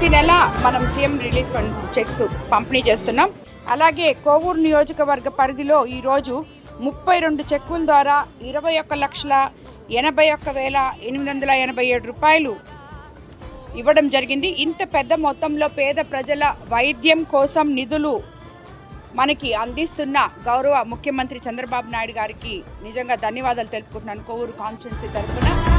ప్రతి నెల మనం సీఎం రిలీఫ్ ఫండ్ చెక్స్ పంపిణీ చేస్తున్నాం. అలాగే కోవూరు నియోజకవర్గ పరిధిలో ఈరోజు ముప్పై రెండు చెక్కుల ద్వారా ఇరవై ఒక్క లక్షల ఎనభై ఒక్క వేల ఎనిమిది వందల ఎనభై ఏడు రూపాయలు ఇవ్వడం జరిగింది. ఇంత పెద్ద మొత్తంలో పేద ప్రజల వైద్యం కోసం నిధులు మనకి అందిస్తున్న గౌరవ ముఖ్యమంత్రి చంద్రబాబు నాయుడు గారికి నిజంగా ధన్యవాదాలు తెలుపుకుంటున్నాను కోవూరు కాన్స్టిట్యున్సీ తరఫున.